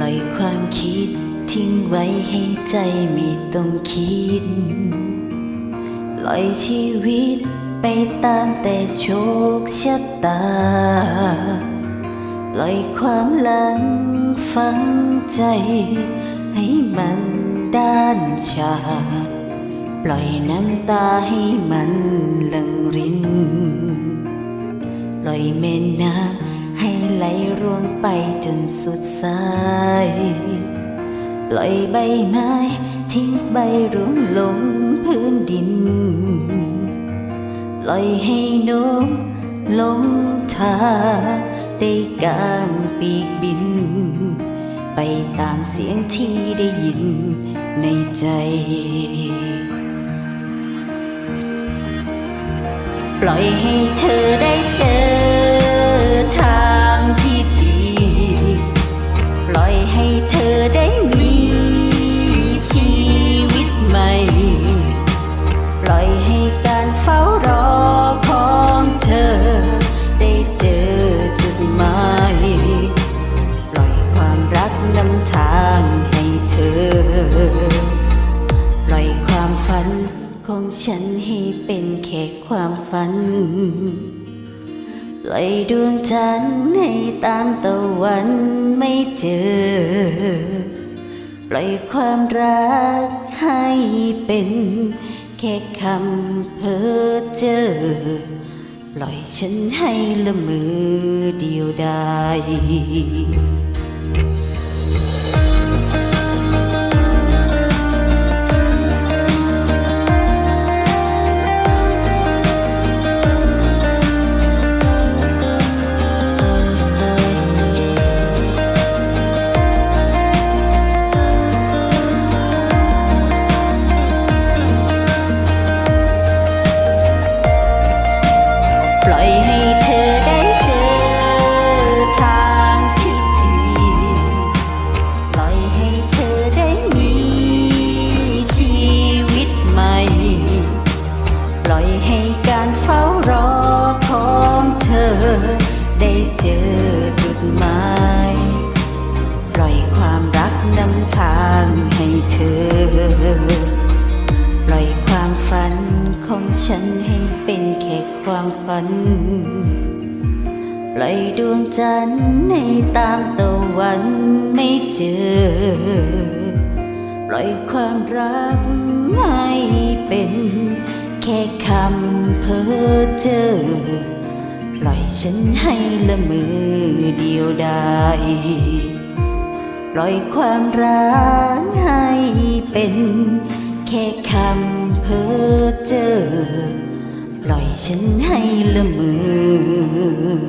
ลอยความคิดทิ้งไว้ให้ใจไม่ต้องคิด ปล่อยชีวิตไปตามแต่โชคชะตา ปล่อยความหลังฝังใจ ให้มันด้านชา ปล่อยน้ำตาให้มันหลังริน ปล่อยแม่น้ำ ร่วงไปจนสุดสาย ปล่อยใบไม้ทิ้งใบร่วงลงพื้นดิน ปล่อยให้นกลงทางได้กางปีกบิน ไปตามเสียงที่ได้ยินในใจ ปล่อยให้เธอได้เจอ ของฉันให้เป็นแค่ความฝัน ปล่อยดวงจันทร์ให้ตามตะวันไม่เจอ ปล่อยความรักให้เป็นแค่คำเพ้อเจอ ปล่อยฉันให้ละมือเดียวดาย อยให้การเฝ้ารอของเธอ ได้เจอจุดหมายปล่อยความรักนำทางให้เธอปล่อยความฝันของฉันให้เป็นแค่ความฝันปล่อยดวงจันทร์ให้ตามตะวันไม่เจอ ปล่อยความรักให้ แค่คำเพ้อเจอ ปล่อยฉันให้ละมือเดียวได้ปล่อยความรักให้เป็น แค่คำเพ้อเจอ ปล่อยฉันให้ละมือ